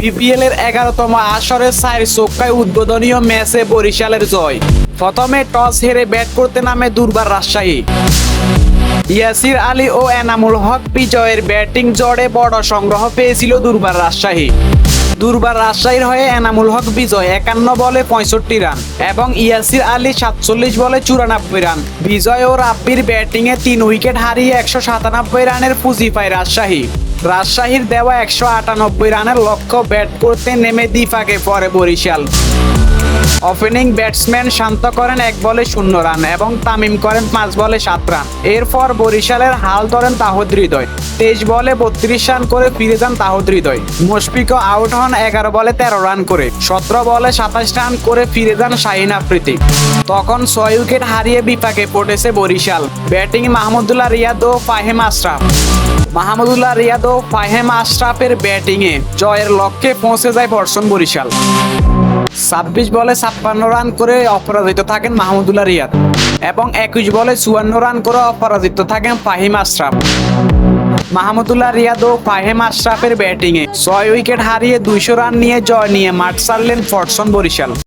BPL এর এগারোতম আসরে সাইর সোক্কায় উদ্বোধনীয় ম্যাচে বরিশালের জয়। প্রথমে টস হেরে ব্যাট করতে নামে দুর্বার রাজশাহী। ইয়াসির আলী ও এনামুল হক বিজয়ের ব্যাটিং জড়ে বড় সংগ্রহ পেয়েছিল দুর্বার রাজশাহী। দুর্বার রাজশাহীর হয়ে এনামুল হক বিজয় একান্ন বলে পঁয়ষট্টি রান এবং ইয়াসির আলী সাতচল্লিশ বলে চুরানব্বই রান। বিজয় ও রাব্বির ব্যাটিংয়ে তিন উইকেট হারিয়ে একশো সাতানব্বই রানের পুঁজি পায় রাজশাহী। রাজশাহীর দেওয়া একশো আটানব্বই রানের লক্ষ্য ব্যাট করতে নেমে দিফাকে পরে বরিশাল। ওপেনিং ব্যাটসম্যান শান্ত করেন এক বলে শূন্য রান এবং তামিম করেন পাঁচ বলে সাত রান। এরপর বরিশালের হাল ধরেন তাহদ হৃদয়। তেইশ বলে বত্রিশ রান করে ফিরে যান তাহদ হৃদয়। মুশফিকও আউট হন এগারো বলে তেরো রান করে। সতেরো বলে সাতাশ রান করে ফিরে যান শাহিন আফ্রিদি। তখন ছয় উইকেট হারিয়ে বিপাকে পড়েছে বরিশাল। ব্যাটিং মাহমুদুল্লাহ রিয়াদ ও ফাহিম আশরাফ। মাহমুদুল্লাহ রিয়াদ ও ফাহেম আশরাফের ব্যাটিংয়ে জয়ের লক্ষ্যে পৌঁছে যায় বর্ষণ বরিশাল। ছাব্বিশ বলে ছাপ্পান্ন রান করে অপরাজিত থাকেন মাহমুদুল্লাহ রিয়াদ এবং একুশ বলে চুয়ান্ন রান করে অপরাজিত থাকেন ফাহিম আশরাফ। মাহমুদুল্লাহ রিয়াদ ও ফাহেম আশরাফের ব্যাটিংয়ে ছয় উইকেট হারিয়ে দুইশো রান নিয়ে জয় নিয়ে মাঠ ছাড়লেন ফটসন বরিশাল।